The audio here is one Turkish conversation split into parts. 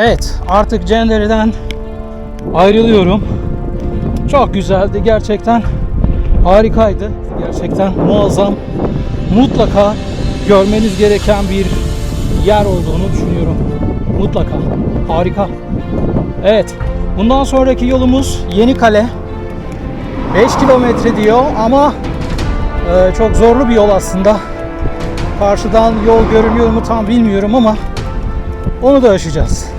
Evet artık Cendere'den ayrılıyorum. Çok güzeldi gerçekten. Harikaydı. Gerçekten muazzam. Mutlaka görmeniz gereken bir yer olduğunu düşünüyorum. Mutlaka. Harika. Evet. Bundan sonraki yolumuz Yenikale. 5 kilometre diyor ama e, çok zorlu bir yol aslında. Karşıdan yol görünüyor mu tam bilmiyorum ama onu da aşacağız.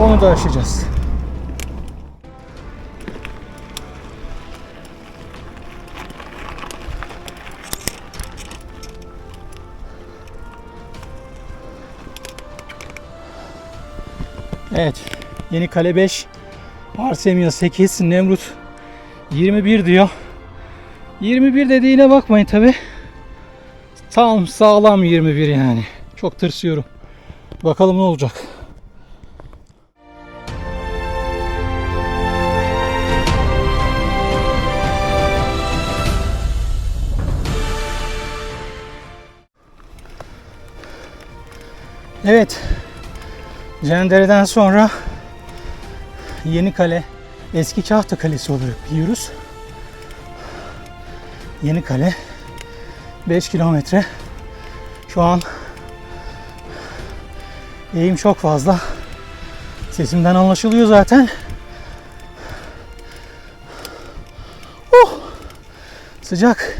Onu da aşacağız. Evet. Yeni kale 5. Arsemia 8. Nemrut 21 diyor. 21 dediğine bakmayın tabi. Tam sağlam 21 yani. Çok tırsıyorum. Bakalım ne olacak. Evet. Cendere'den sonra Yeni Kale, Eski Kahta Kalesi olarak biliyoruz. Yeni Kale 5 kilometre. Şu an eğim çok fazla. Sesimden anlaşılıyor zaten. Oh! Sıcak.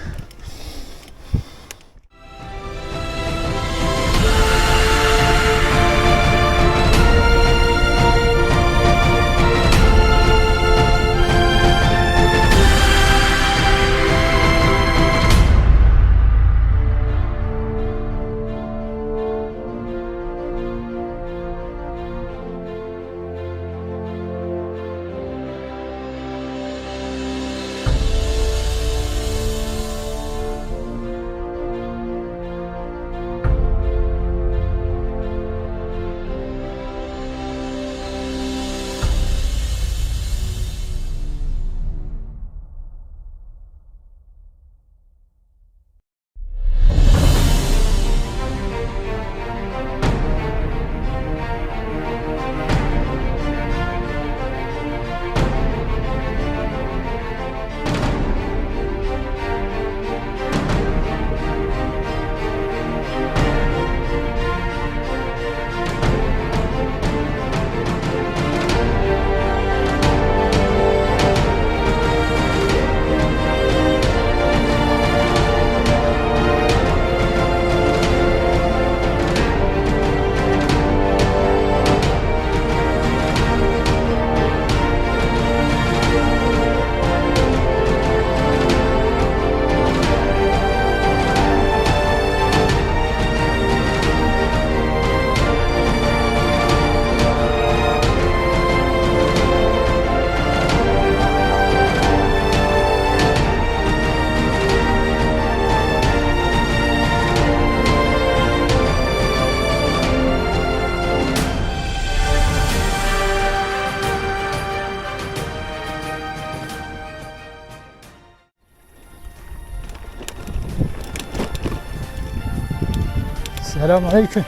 Selamünaleyküm.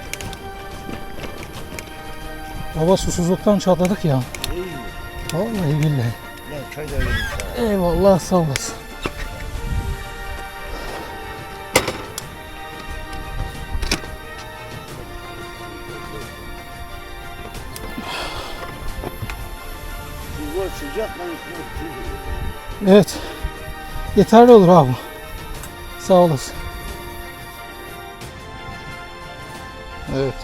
Baba susuzluktan çatladık ya. Vallahi billahi. Ben çay da. Eyvallah sağ olasın. Evet. Yeterli olur abi. Sağ olasın. Evet.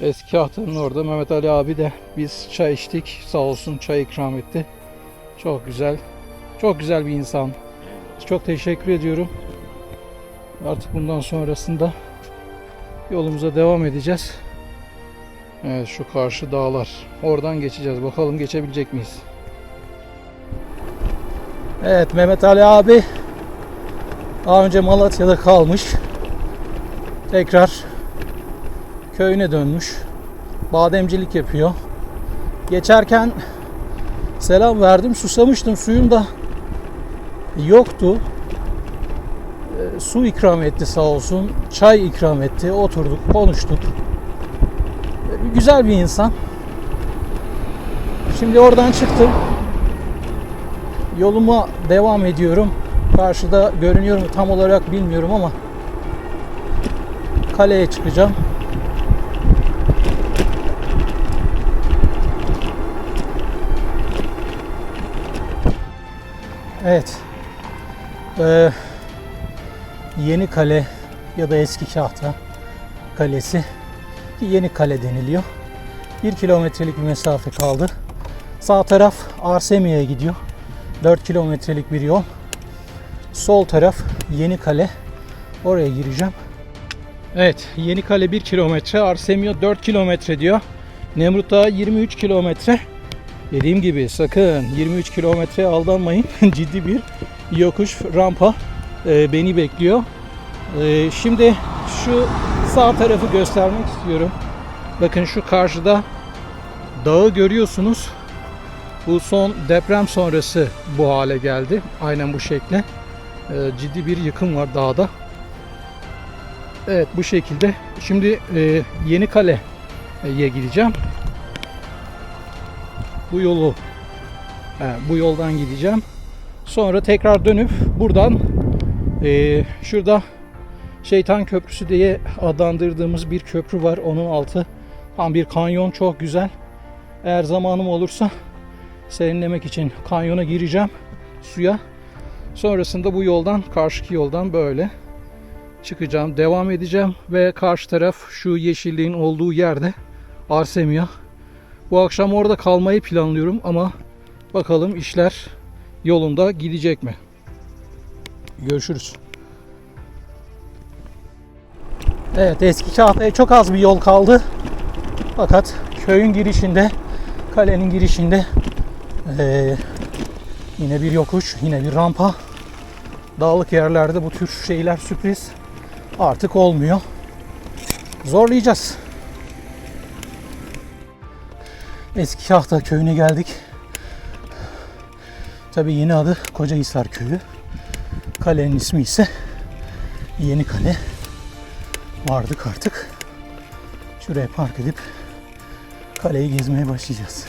Eski Ahtan'ın orada Mehmet Ali abi de biz çay içtik. Sağ olsun çay ikram etti. Çok güzel. Çok güzel bir insan. Çok teşekkür ediyorum. Artık bundan sonrasında yolumuza devam edeceğiz. Evet şu karşı dağlar. Oradan geçeceğiz. Bakalım geçebilecek miyiz? Evet Mehmet Ali abi daha önce Malatya'da kalmış. Tekrar köyüne dönmüş. Bademcilik yapıyor. Geçerken selam verdim. Susamıştım. Suyum da yoktu. Ee, su ikram etti sağ olsun. Çay ikram etti. Oturduk, konuştuk. Güzel bir insan. Şimdi oradan çıktım. Yoluma devam ediyorum. Karşıda görünüyor tam olarak bilmiyorum ama kaleye çıkacağım. Evet. Ee, yeni kale ya da eski Kahta kalesi ki yeni kale deniliyor. 1 kilometrelik bir mesafe kaldı. Sağ taraf Arsemiye'ye gidiyor. 4 kilometrelik bir yol. Sol taraf Yeni Kale. Oraya gireceğim. Evet, Yeni Kale 1 kilometre, Arsemiye 4 kilometre diyor. Nemrut Dağı 23 kilometre. Dediğim gibi sakın 23 kilometreye aldanmayın. Ciddi bir yokuş, rampa e, beni bekliyor. E, şimdi şu sağ tarafı göstermek istiyorum. Bakın şu karşıda dağı görüyorsunuz. Bu son deprem sonrası bu hale geldi. Aynen bu şekle. E, ciddi bir yıkım var dağda. Evet bu şekilde. Şimdi e, Yeni Kale'ye gideceğim. Bu yolu he, bu yoldan gideceğim. Sonra tekrar dönüp buradan e, şurada Şeytan Köprüsü diye adlandırdığımız bir köprü var. Onun altı tam bir kanyon çok güzel. Eğer zamanım olursa serinlemek için kanyona gireceğim suya. Sonrasında bu yoldan karşıki yoldan böyle çıkacağım. Devam edeceğim ve karşı taraf şu yeşilliğin olduğu yerde Arsemiya. Bu akşam orada kalmayı planlıyorum ama bakalım işler yolunda gidecek mi? Görüşürüz. Evet eski Kahta'ya çok az bir yol kaldı. Fakat köyün girişinde, kalenin girişinde eee, yine bir yokuş, yine bir rampa. Dağlık yerlerde bu tür şeyler sürpriz artık olmuyor. Zorlayacağız. Eski Kahta köyüne geldik. Tabii yeni adı Kocahisar Köyü. Kalenin ismi ise Yeni Kale. Vardık artık. Şuraya park edip kaleyi gezmeye başlayacağız.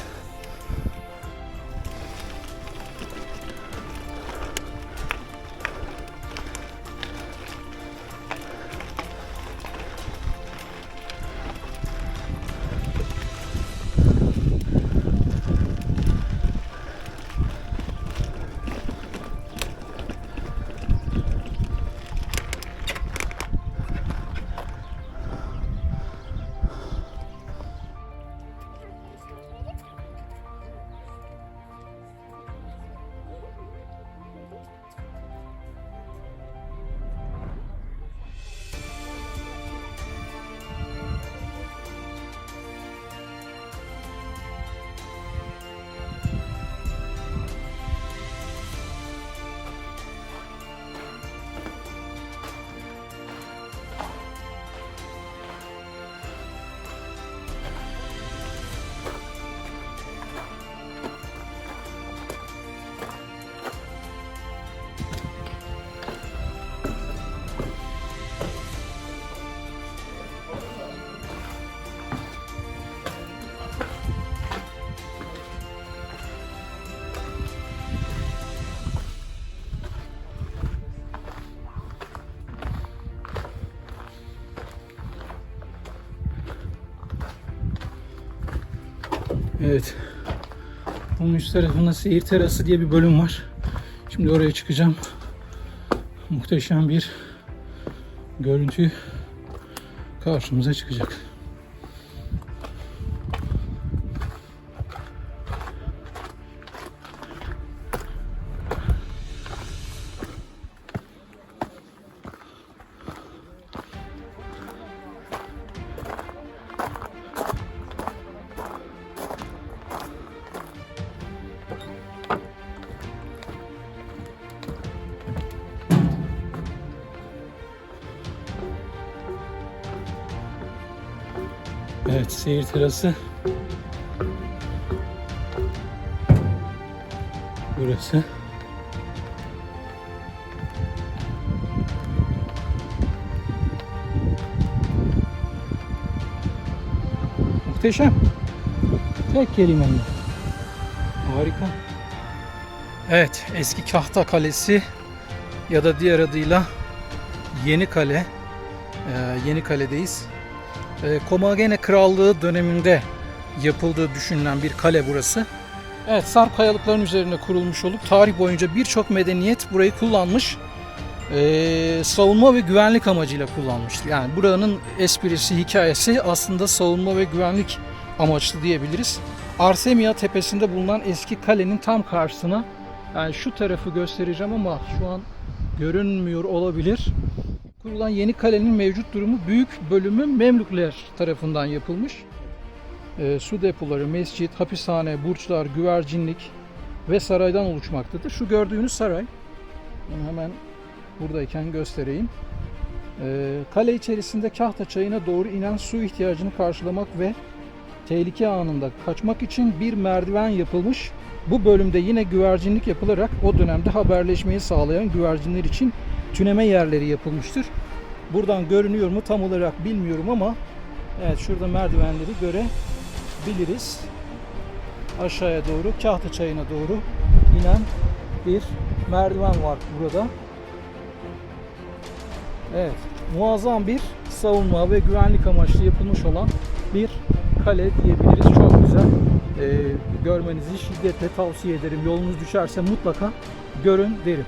Evet. Onun üst tarafında seyir terası diye bir bölüm var. Şimdi oraya çıkacağım. Muhteşem bir görüntü karşımıza çıkacak. Evet, seyir terası. Burası. Muhteşem. Tek kelimeyle. Harika. Evet, eski Kahta Kalesi ya da diğer adıyla Yeni Kale. Ee, Yeni Kale'deyiz. Ee, Komagene Krallığı döneminde yapıldığı düşünülen bir kale burası. Evet, sarp kayalıkların üzerine kurulmuş olup tarih boyunca birçok medeniyet burayı kullanmış. Ee, savunma ve güvenlik amacıyla kullanmıştır. Yani buranın esprisi, hikayesi aslında savunma ve güvenlik amaçlı diyebiliriz. Arsemia tepesinde bulunan eski kalenin tam karşısına yani şu tarafı göstereceğim ama şu an görünmüyor olabilir. Kurulan yeni kalenin mevcut durumu büyük bölümü Memlükler tarafından yapılmış. Ee, su depoları, mescit, hapishane, burçlar, güvercinlik ve saraydan oluşmaktadır. Şu gördüğünüz saray. Bunu hemen buradayken göstereyim. Ee, kale içerisinde Kahta çayına doğru inen su ihtiyacını karşılamak ve tehlike anında kaçmak için bir merdiven yapılmış. Bu bölümde yine güvercinlik yapılarak o dönemde haberleşmeyi sağlayan güvercinler için tüneme yerleri yapılmıştır. Buradan görünüyor mu tam olarak bilmiyorum ama evet şurada merdivenleri görebiliriz. Aşağıya doğru Kahta çayına doğru inen bir merdiven var burada. Evet, muazzam bir savunma ve güvenlik amaçlı yapılmış olan bir kale diyebiliriz. Çok güzel. Ee, görmenizi şiddetle tavsiye ederim. Yolunuz düşerse mutlaka görün derim.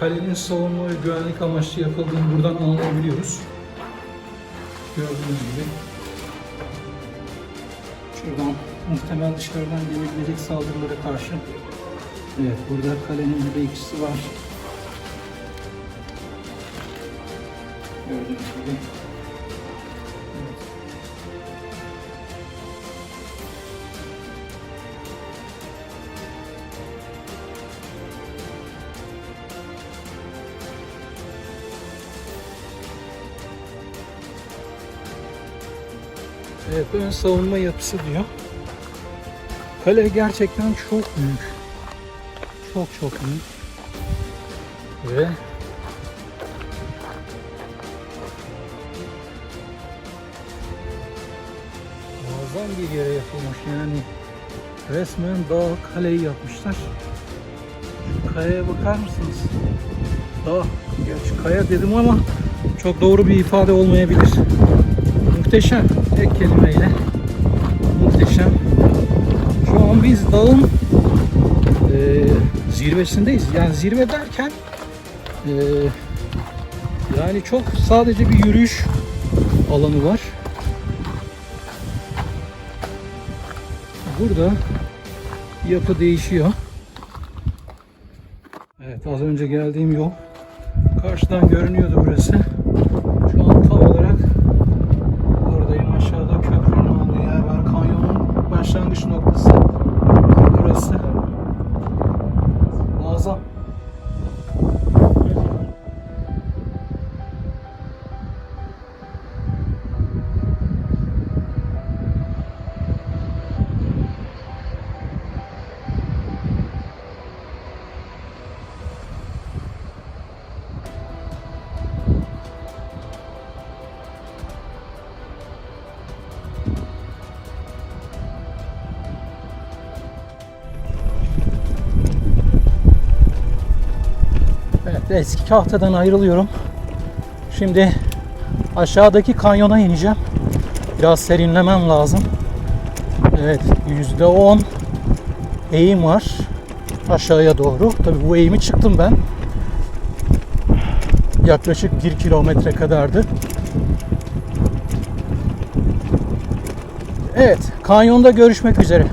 Kalenin savunma ve güvenlik amaçlı yapıldığını buradan anlayabiliyoruz. Gördüğünüz gibi. Şuradan muhtemel dışarıdan gelebilecek saldırılara karşı. Evet, burada kalenin bir bekçisi var. Gördüğünüz gibi. Evet, ön savunma yapısı diyor. Kale gerçekten çok büyük. Çok çok büyük. Ve muazzam bir yere yapılmış yani resmen dağ kaleyi yapmışlar. Şu kayaya bakar mısınız? Dağ. Gerçi kaya dedim ama çok doğru bir ifade olmayabilir. Muhteşem. Tek kelimeyle. Muhteşem. Şu an biz dağın e, zirvesindeyiz. Yani zirve derken e, yani çok sadece bir yürüyüş alanı var. Burada yapı değişiyor. Evet az önce geldiğim yol karşıdan görünüyordu burası. Şu an tam olarak oradayım. Aşağıda köprünün olduğu yer var. Kanyonun başlangıç noktası eski kahtadan ayrılıyorum. Şimdi aşağıdaki kanyona ineceğim. Biraz serinlemem lazım. Evet %10 eğim var aşağıya doğru. Tabii bu eğimi çıktım ben. Yaklaşık 1 kilometre kadardı. Evet, kanyonda görüşmek üzere.